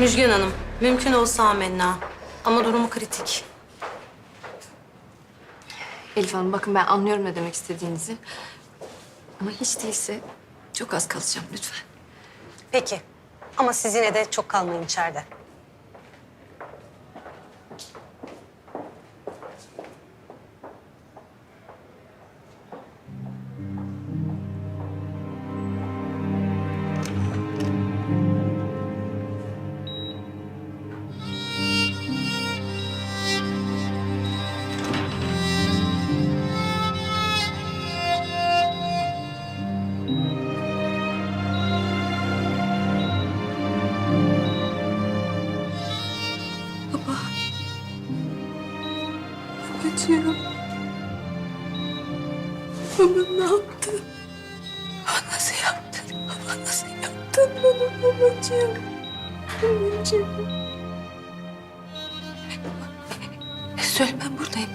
Müjgan Hanım, mümkün olsa amenna. Ama durumu kritik. Elif Hanım bakın ben anlıyorum ne demek istediğinizi. Ama hiç değilse çok az kalacağım lütfen. Peki. Ama siz yine de çok kalmayın içeride. Babacığım. Baba ne yaptın? Baba nasıl yaptın? Baba nasıl yaptın bana babacığım? Babacığım. Söyle ben buradayım.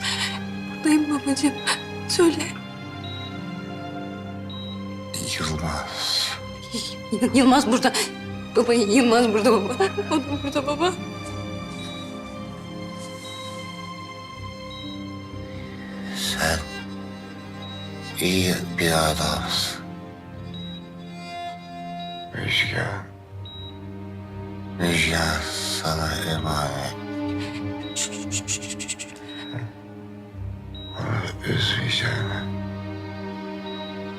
Buradayım babacığım. Söyle. Yılmaz. Y- Yılmaz burada. Baba Yılmaz burada baba. O da burada baba. Sen iyi bir adamsın. Müjgan. Müjgan sana emanet. Onu üzmeyeceğine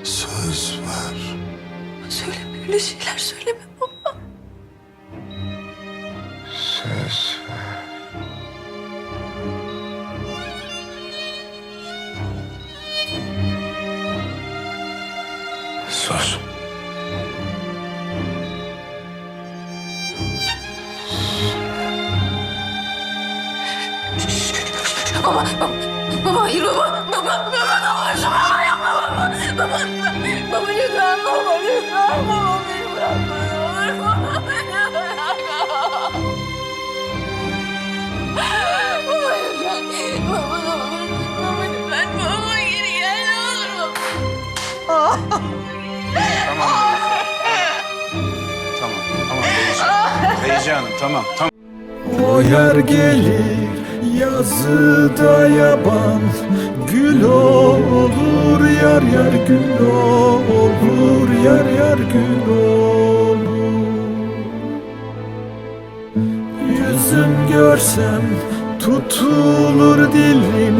söz ver. Söyleme öyle şeyler söyleme Söz. Baba, baba, baba hayır baba, baba, baba ne olursa baba yapma baba, baba, baba lütfen baba lütfen baba beni bırakma ne olur baba beni bırakma. Baba lütfen, baba ne olur, baba lütfen, baba geri gel ne olur baba. Hanım, tamam, tamam. O yer gelir yazıda yaban. Gül olur yar yar gül olur Yar yar gül olur. Yüzüm görsem tutulur dilim